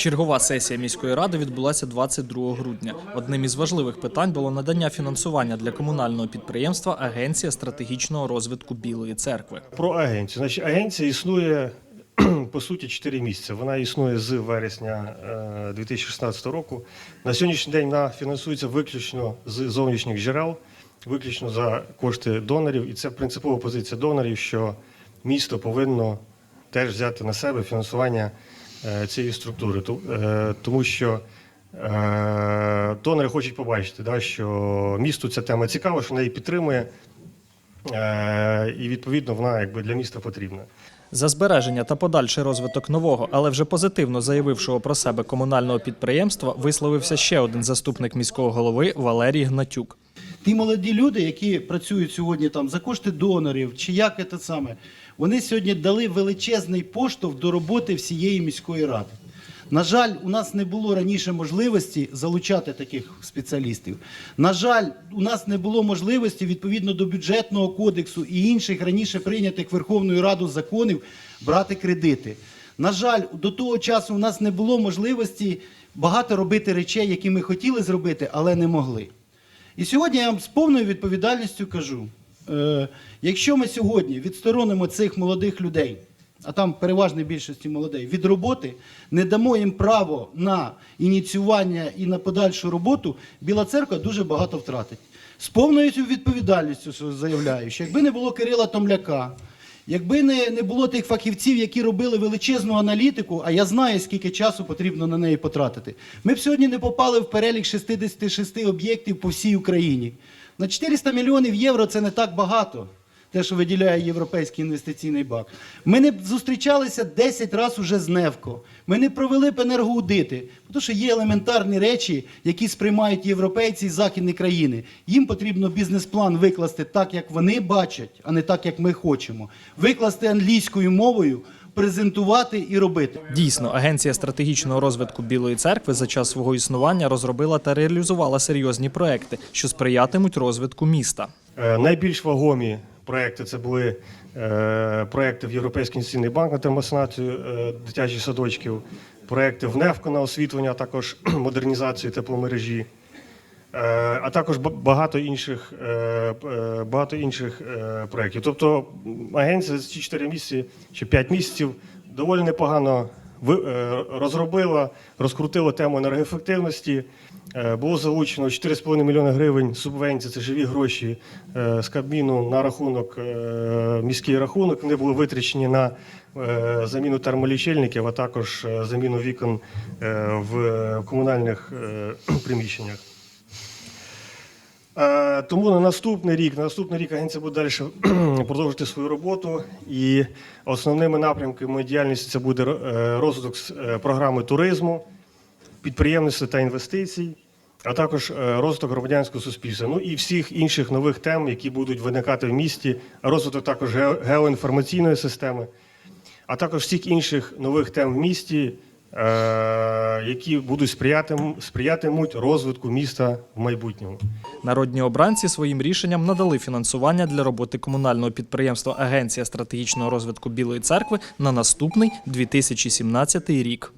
Чергова сесія міської ради відбулася 22 грудня. Одним із важливих питань було надання фінансування для комунального підприємства Агенція стратегічного розвитку Білої церкви. Про агенцію. Значить, агенція існує по суті 4 місяці. Вона існує з вересня е, 2016 року. На сьогоднішній день вона фінансується виключно з зовнішніх джерел, виключно за кошти донорів. І це принципова позиція донорів, що місто повинно теж взяти на себе фінансування е, цієї структури. Е, Тому що е, донори хочуть побачити, що місту ця тема цікава, що її підтримує. Е, І відповідно вона якби для міста потрібна. За збереження та подальший розвиток нового, але вже позитивно заявившого про себе комунального підприємства, висловився ще один заступник міського голови Валерій Гнатюк. Ті молоді люди, які працюють сьогодні там за кошти донорів, чи як це саме, вони сьогодні дали величезний поштовх до роботи всієї міської ради. На жаль, у нас не було раніше можливості залучати таких спеціалістів. На жаль, у нас не було можливості відповідно до бюджетного кодексу і інших раніше прийнятих Верховною Радою законів брати кредити. На жаль, до того часу у нас не було можливості багато робити речей, які ми хотіли зробити, але не могли. І сьогодні я вам з повною відповідальністю кажу: е, якщо ми сьогодні відсторонимо цих молодих людей, а там переважній більшості молодей, від роботи, не дамо їм право на ініціювання і на подальшу роботу, Біла церква дуже багато втратить. З повною відповідальністю заявляю, що якби не було Кирила Томляка, Якби не, не було тих фахівців, які робили величезну аналітику, а я знаю, скільки часу потрібно на неї потратити, ми б сьогодні не попали в перелік 66 об'єктів по всій Україні. На 400 мільйонів євро це не так багато, те, що виділяє Європейський інвестиційний банк. Ми не зустрічалися 10 разів уже з Невко. Ми не провели б енергоаудити, тому що є елементарні речі, які сприймають європейці і західні країни. Їм потрібно бізнес-план викласти так, як вони бачать, а не так, як ми хочемо. Викласти англійською мовою, презентувати і робити. Дійсно, агенція стратегічного розвитку Білої церкви за час свого існування розробила та реалізувала серйозні проекти, що сприятимуть розвитку міста. Е, Найбільш вагомі проекти це були е, проекти в Європейський інвестиційний банк на термосанацію е, дитячих садочків, проекти в НЕФКО на освітлення, а також модернізацію тепломережі, е, а також багато інших, е, е, багато інших проєктів. Тобто агенція за ці 4 місяці чи 5 місяців доволі непогано розробила, розкрутила тему енергоефективності. Е, Було залучено 4,5 мільйони гривень субвенцій, це живі гроші е, з Кабміну на рахунок, е, міський рахунок. Вони були витрачені на е, заміну термолічильників, а також е, заміну вікон е, в комунальних е, приміщеннях. Е, Тому на наступний рік, на наступний рік агенція буде далі продовжувати свою роботу. І основними напрямками діяльності це буде е, розвиток е, програми туризму, підприємництва та інвестицій, а також розвиток громадянського суспільства. Ну і всіх інших нових тем, які будуть виникати в місті, розвиток також геоінформаційної системи, а також всіх інших нових тем в місті, які будуть сприятим- сприятимуть розвитку міста в майбутньому. Народні обранці своїм рішенням надали фінансування для роботи комунального підприємства Агенція стратегічного розвитку Білої церкви на наступний 2017 рік.